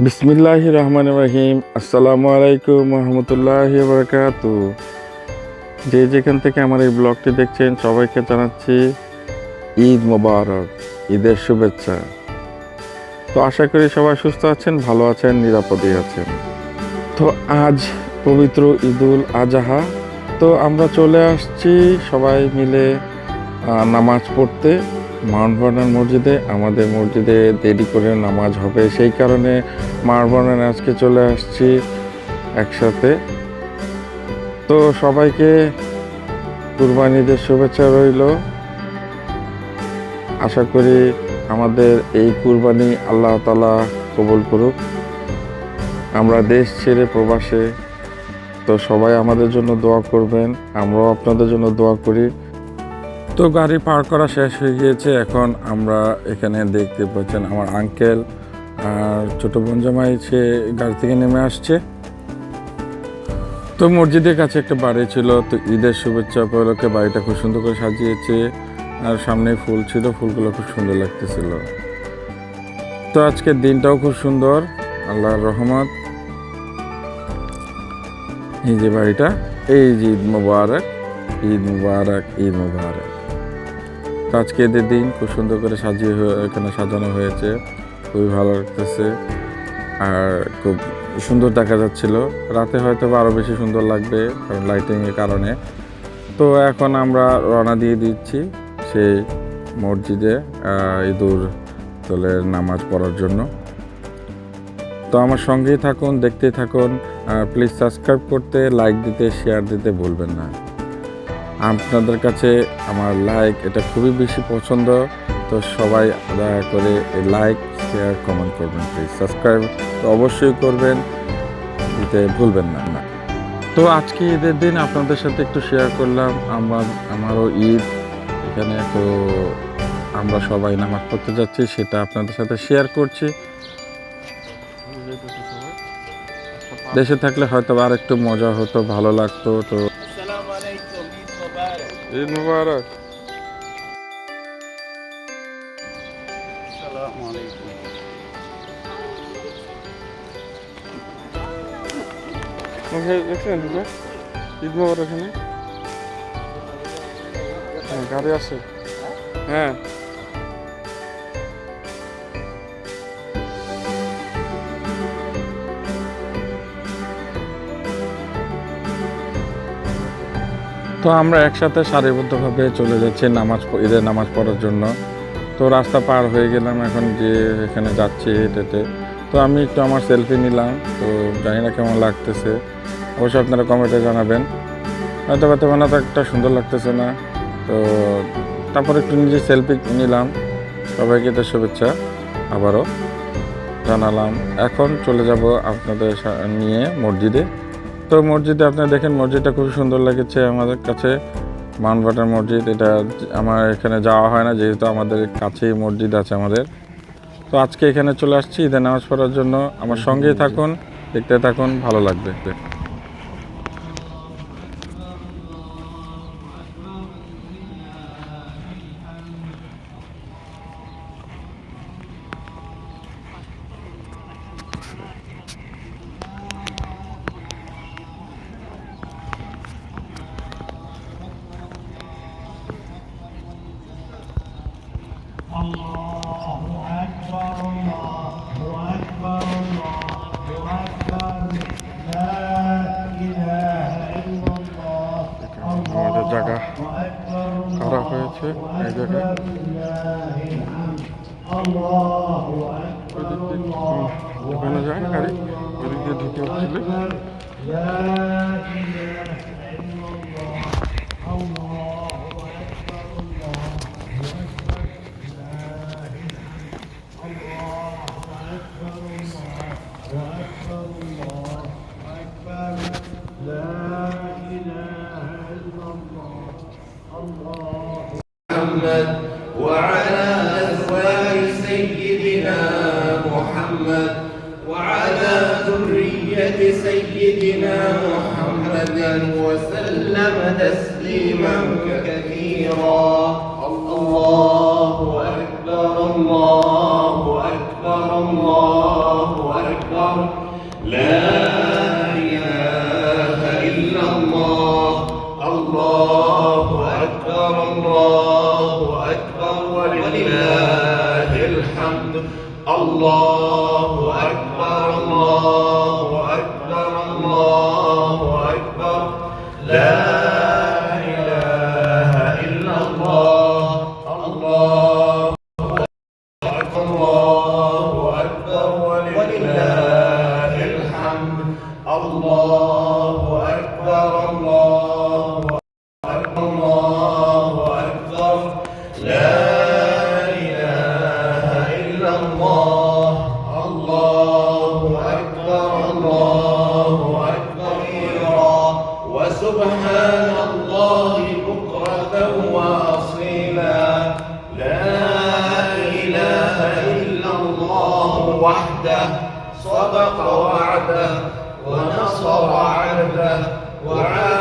বিসমিল্লাহ রহমান রহিম। আসসালামু আলাইকুম রহমতুল্লাহ বরকাত যে যেখান থেকে আমার এই ব্লগটি দেখছেন, সবাইকে জানাচ্ছি ঈদ মোবারক, ঈদের শুভেচ্ছা। তো আশা করি সবাই সুস্থ আছেন, ভালো আছেন, নিরাপদে আছেন। তো আজ পবিত্র ঈদুল আজহা। তো আমরা চলে আসছি সবাই মিলে নামাজ পড়তে। মাউন্ট মসজিদে, আমাদের মসজিদে দেরি করে নামাজ হবে। সেই কারণে মাউন্ট আজকে চলে আসছি একসাথে। তো সবাইকে কুরবানিদের শুভেচ্ছা রইল। আশা করি আমাদের এই কুরবানি আল্লাহ তালা কবুল করুক। আমরা দেশ ছেড়ে প্রবাসে, তো সবাই আমাদের জন্য দোয়া করবেন। আমরাও আপনাদের জন্য দোয়া করি। তো গাড়ি পার করা শেষ হয়ে গিয়েছে। এখন আমরা এখানে দেখতে পাচ্ছেন আমার আঙ্কেল আর ছোট বোন জামাই সে গাড়ি থেকে নেমে আসছে। তো মসজিদের কাছে একটা বাড়ি ছিল, তো ঈদের শুভেচ্ছা উপলক্ষে বাড়িটা খুব সুন্দর করে সাজিয়েছে আর সামনে ফুল ছিল, ফুলগুলো খুব সুন্দর লাগতেছিল। তো আজকের দিনটাও খুব সুন্দর, আল্লাহর রহমত। এই যে বাড়িটা, এই যে ঈদ মুবারক ঈদ মুবারক ঈদ মুবারক। তো আজকে ঈদের দিন খুব সুন্দর করে সাজিয়ে এখানে সাজানো হয়েছে। খুবই ভালো লাগতেছে। আর খুব সুন্দর দেখা যাচ্ছিল। রাতে হয়তো আরও বেশি সুন্দর লাগবে কারণ লাইটিংয়ের কারণে। তো এখন আমরা রওনা দিয়ে দিচ্ছি সেই মসজিদে ঈদুর তোলের নামাজ পড়ার জন্য। তো আমার সঙ্গেই থাকুন, দেখতেই থাকুন। প্লিজ সাবস্ক্রাইব করতে লাইক দিতে শেয়ার দিতে ভুলবেন না। আপনাদের কাছে আমার লাইক এটা খুবই বেশি পছন্দ, তো সবাই দয়া করে লাইক শেয়ার কমেন্ট করবেন প্লিজ সাবস্ক্রাইব তো অবশ্যই করবেন দিতে ভুলবেন না না। তো আজকে ঈদের দিন আপনাদের সাথে একটু শেয়ার করলাম, আমার, আমারও ঈদ, এখানে তো আমরা সবাই নামাজ পড়তে যাচ্ছি, সেটা আপনাদের সাথে শেয়ার করছি। দেশে থাকলে হয়তো আর একটু মজা হতো, ভালো লাগতো, তো ঈদ মুবারক। দেখছেন ঈদ মুবারক এখানে। হ্যাঁ, গাড়ি আছে। হ্যাঁ। তো আমরা একসাথে সারিবদ্ধভাবে চলে যাচ্ছি নামাজ ঈদের নামাজ পড়ার জন্য। তো রাস্তা পার হয়ে গেলাম এখন যে এখানে যাচ্ছি হেঁটেতে তো আমি একটু আমার সেলফি নিলাম, তো জানি না কেমন লাগতেছে। অবশ্যই আপনারা কমেন্টে জানাবেন। হয়তো বা তেমন একটা সুন্দর লাগতেছে না। তো তারপর একটু নিজে সেলফি নিলাম। সবাইকে তো শুভেচ্ছা। আবারও জানালাম। এখন চলে যাব আপনাদের নিয়ে মসজিদে। তো মসজিদে আপনি দেখেন মসজিদটা খুব সুন্দর লেগেছে আমাদের কাছে। মানবাটার মসজিদ এটা আমার এখানে যাওয়া হয় না যেহেতু আমাদের কাছেই মসজিদ আছে আমাদের। তো আজকে এখানে চলে আসছি ঈদের নামাজ পড়ার জন্য। আমার সঙ্গেই থাকুন দেখতে থাকুন ভালো লাগবে। জায়গা খারাপ হয়েছে এই জায়গায়। ঢুকানো যায় গাড়ি। ওদিক দিয়ে ঢুকে হচ্ছিল الله أكبر الله نصر عبده وعاد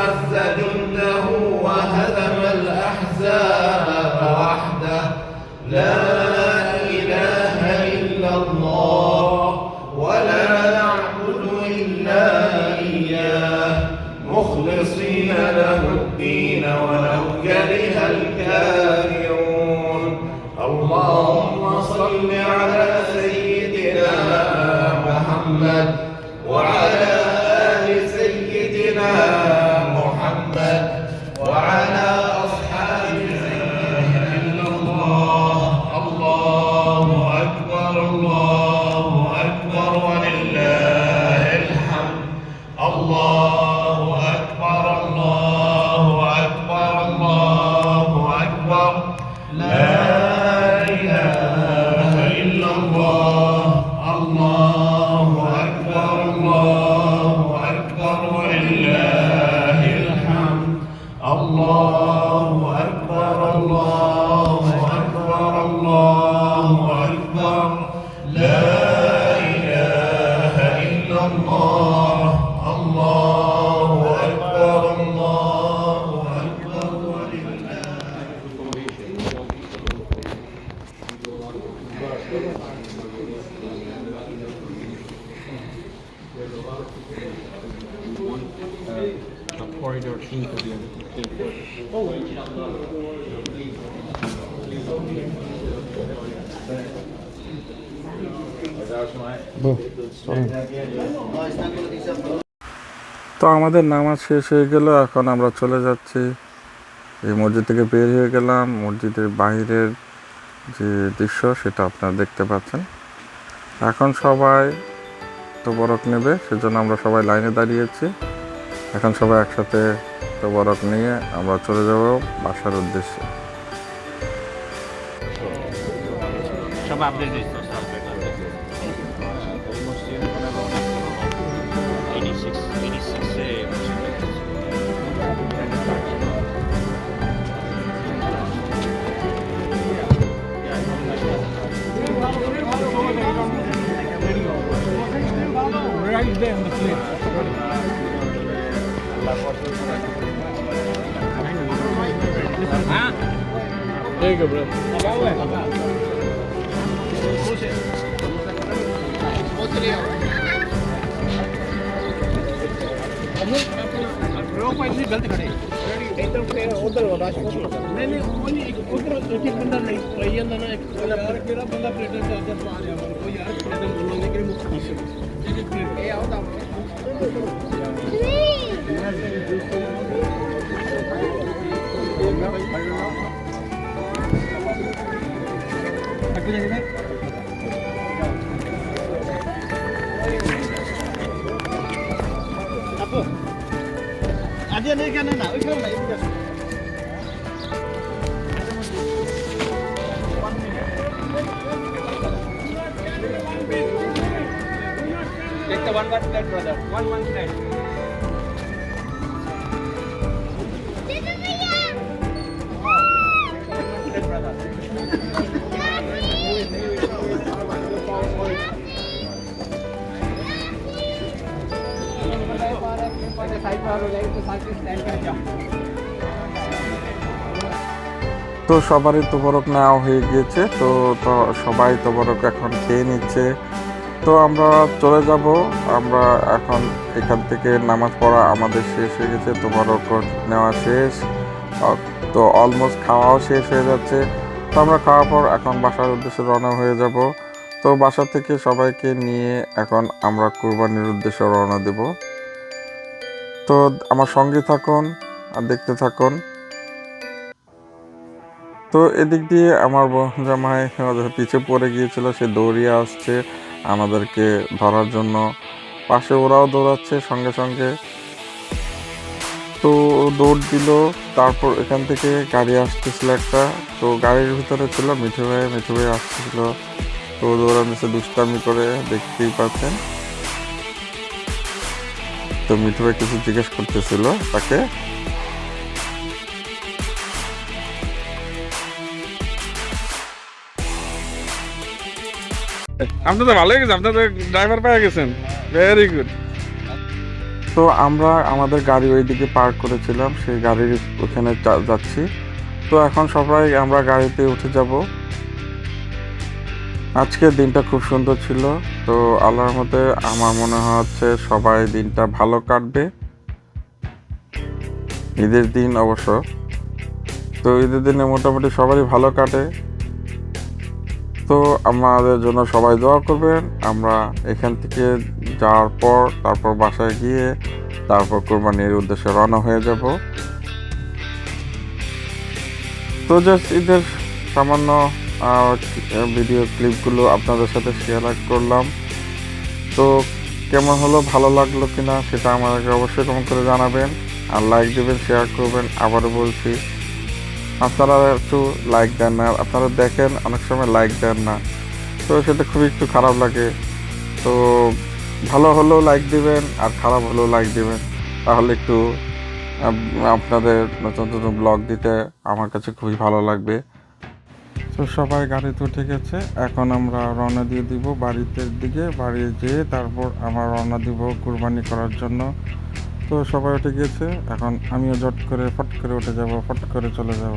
তো আমাদের নামাজ শেষ হয়ে গেল, এখন আমরা চলে যাচ্ছি। এই মসজিদ থেকে বের হয়ে গেলাম। মসজিদের বাইরের যে দৃশ্য, সেটা আপনারা দেখতে পাচ্ছেন। এখন সবাই তো বরফ নেবে, সেজন্য আমরা সবাই লাইনে দাঁড়িয়েছি। এখন সবাই একসাথে তোবরক নিয়ে আমরা চলে যাব বাসার উদ্দেশ্যে। সব update There you go, bro. गलत खड़े एकदम उधर वाला नहीं नहीं ओनली एक उधर एक बंदा नहीं कोई अंदर ना एक यार मेरा बंदा प्लेटर से आकर पा रहा है कोई यार प्लेटर बोलने के लिए मुझसे ये आओ तो তো সবারই তো বরক নেওয়া হয়ে গিয়েছে তো সবাই তো বরক এখন খেয়ে নিচ্ছে। তো আমরা চলে যাব। আমরা এখন এখান থেকে নামাজ পড়া আমাদের শেষ হয়ে গেছে, তোমারও নেওয়া শেষ। তো অলমোস্ট খাওয়াও শেষ হয়ে যাচ্ছে। তো আমরা খাওয়ার পর এখন বাসার উদ্দেশ্যে রওনা হয়ে যাব। তো বাসা থেকে সবাইকে নিয়ে এখন আমরা কুরবানির উদ্দেশ্যে রওনা দেব। তো আমার সঙ্গে থাকুন আর দেখতে থাকুন। তো এদিক দিয়ে আমার জামাই আমাদের পিছে পড়ে গিয়েছিল, সে দৌড়িয়ে আসছে। আমাদেরকে ধরার জন্য পাশে ওরাও দৌড়াচ্ছে সঙ্গে সঙ্গে। তো দৌড় দিল, তারপর এখান থেকে গাড়ি আসতেছিল একটা। তো গাড়ির ভিতরে ছিল মিঠু ভাই মিঠু ভাই আসতেছিল। তো দৌড়ানোতে দুষ্টামি করে দেখতেই পাচ্ছেন। তো মিঠু ভাই কিছু জিজ্ঞেস করতেছিল তাকে। আপনি তো ভালোই গেছে আপনি তো ড্রাইভার পেয়ে গেছেন। ভেরি গুড তো আমরা আমাদের গাড়ি ওইদিকে পার্ক করেছিলাম, সেই গাড়ির ওখানে যাচ্ছি। তো এখন সবাই আমরা গাড়িতে উঠে যাব। আজকের দিনটা খুব সুন্দর ছিল। তো আল্লাহর মতে আমার মনে হচ্ছে সবাই দিনটা ভালো কাটবে। ঈদের দিন অবশ্য। তো ঈদের দিনে মোটামুটি সবারই ভালো কাটে। তো আমাদের জন্য সবাই দোয়া করবেন। আমরা এখান থেকে যাওয়ার পর, তারপর বাসায় গিয়ে, তারপর কোরবানির উদ্দেশ্যে রওনা হয়ে যাব। তো জাস্ট ঈদের সামান্য ভিডিও ক্লিপগুলো আপনাদের সাথে শেয়ার করলাম। তো কেমন হলো, ভালো লাগল কিনা, সেটা আমাদেরকে অবশ্যই কমেন্ট করে জানাবেন। আর লাইক দেবেন শেয়ার করবেন, আবারও বলছি। আপনারা একটু লাইক দেন না, আপনারা দেখেন, অনেক সময় লাইক দেন না। তো সেটা খুবই একটু খারাপ লাগে। তো ভালো হলেও লাইক দিবেন, আর খারাপ হলেও লাইক দিবেন। তাহলে একটু আপনাদের নতুন নতুন ব্লগ দিতে আমার কাছে খুবই ভালো লাগবে। তো সবাই গাড়িতে উঠে গেছে এখন আমরা রওনা দিয়ে দিব বাড়িতে দিকে, বাড়ি যেয়ে তারপর আমরা রওনা দিব কুরবানি করার জন্য। তো সবাই উঠে গিয়েছে। এখন আমিও জট করে ফট করে উঠে যাব, ফট করে চলে যাব।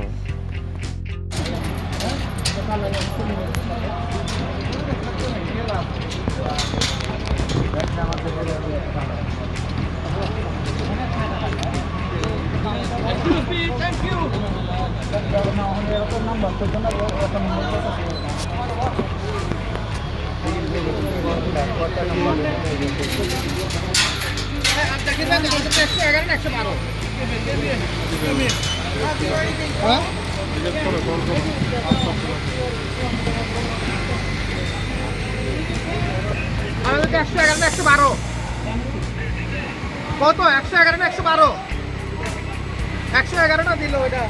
আমাদের একশো এগারো না, একশো বারো কত একশো এগারো না একশো বারো একশো এগারো না দিল ওইটা?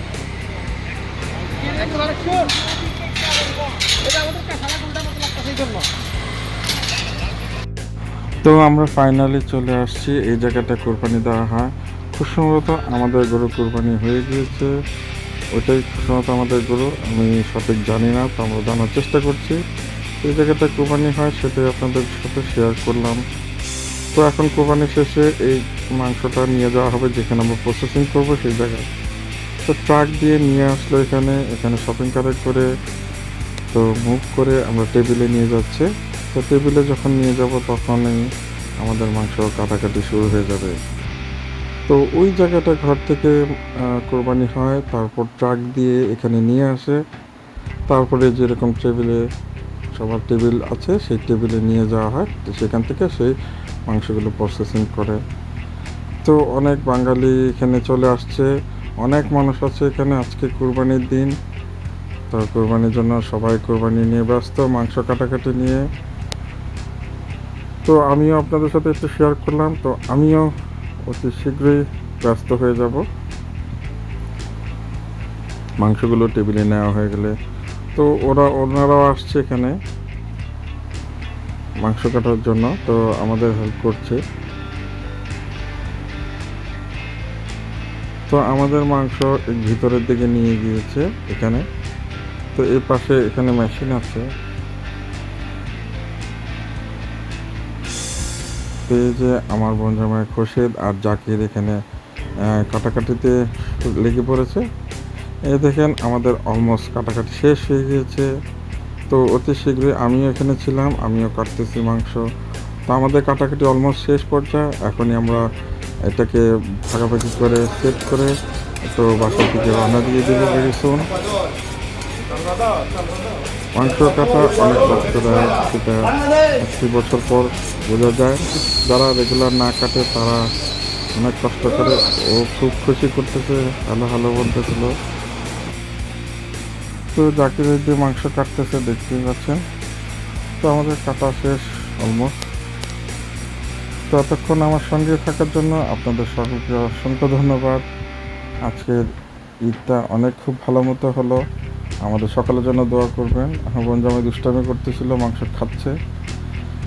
এটা আমাদের কাঁচালা কোনটা মতো লাগতেছে এই জন্য তো আমরা ফাইনালি চলে আসছি। এই জায়গাটা কোরবানি দেওয়া হয়। খুব সম্ভবত আমাদের গরু কোরবানি হয়ে গিয়েছে। ওইটাই সম্ভবত আমাদের গরু। আমি সঠিক জানি না, তো আমরা জানার চেষ্টা করছি। এই জায়গাটা কোরবানি হয় সেটাই আপনাদের সাথে শেয়ার করলাম। তো এখন কোরবানি শেষে এই মাংসটা নিয়ে যাওয়া হবে, যেখানে আমরা প্রসেসিং করব সেই জায়গায়। তো ট্রাক দিয়ে নিয়ে আসলো এখানে এখানে শপিং কারে করে, তো মুভ করে আমরা টেবিলে নিয়ে যাচ্ছে। তো টেবিলে যখন নিয়ে যাব তখনই আমাদের মাংস কাটাকাটি শুরু হয়ে যাবে। তো ওই জায়গাটা ঘর থেকে কোরবানি হয়, তারপর ট্রাক দিয়ে এখানে নিয়ে আসে। তারপরে যেরকম টেবিলে সবার টেবিল আছে, সেই টেবিলে নিয়ে যাওয়া হয়। তো সেখান থেকে সেই মাংসগুলো প্রসেসিং করে। তো অনেক বাঙালি এখানে চলে আসছে। অনেক মানুষ আছে এখানে আজকে কোরবানির দিন। তো কোরবানির জন্য সবাই কোরবানি নিয়ে ব্যস্ত, মাংস কাটাকাটি নিয়ে। তো আমিও আপনাদের সাথে একটু শেয়ার করলাম। তো আমিও অতি শীঘ্রই ব্যস্ত হয়ে যাব। মাংসগুলো টেবিলে নেওয়া হয়ে গেলে। তো ওরা, ওনারাও আসছে এখানে মাংস কাটার জন্য। তো আমাদের হেল্প করছে। তো আমাদের মাংস ভিতরের দিকে নিয়ে গিয়েছে এখানে। তো এই পাশে এখানে মেশিন আছে। যে আমার বোন জামাই খোরশেদ আর জাকির এখানে কাটাকাটিতে লেগে পড়েছে। এ দেখেন আমাদের অলমোস্ট কাটাকাটি শেষ হয়ে গিয়েছে। তো অতি শীঘ্রই আমিও এখানে ছিলাম, আমিও কাটতেছি মাংস। তো আমাদের কাটাকাটি অলমোস্ট শেষ পর্যায়ে, এখনই আমরা এটাকে ভাগাভাগি করে সেট করে তো বাসার দিকে রান্না দিয়ে দেবো ভেরি মাংস কাটা অনেক কষ্টদায়ক সেটা একটি বছর পর বোঝা যায়। যারা রেগুলার না কাটে তারা অনেক কষ্ট করে ও খুব খুশি করতেছে হ্যালো হ্যালো বলতেছিল। তো জাকির যে মাংস কাটতেছে দেখতেই পাচ্ছেন। তো আমাদের কাটা শেষ অলমোস্ট তো এতক্ষণ আমার সঙ্গে থাকার জন্য আপনাদের সকলকে অসংখ্য ধন্যবাদ। আজকের ঈদটা অনেক খুব ভালো মতো হলো। আমাদের সকালের জন্য দোয়া করবেন। বোন জামাই দুষ্টামি করতেছিল, মাংস খাচ্ছে।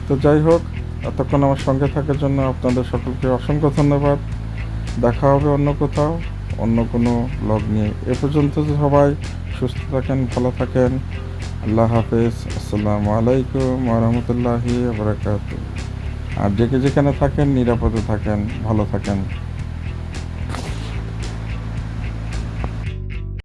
তো যাই হোক, এতক্ষণ আমার সঙ্গে থাকার জন্য আপনাদের সকলকে অসংখ্য ধন্যবাদ। দেখা হবে অন্য কোথাও, অন্য কোনো ব্লগ নিয়ে। এ পর্যন্ত সবাই সুস্থ থাকেন, ভালো থাকেন। আল্লাহ হাফেজ। আসসালামু আলাইকুম রহমতুল্লাহি বারাকাতু আর যে যেখানে থাকেন, নিরাপদে থাকেন, ভালো থাকেন।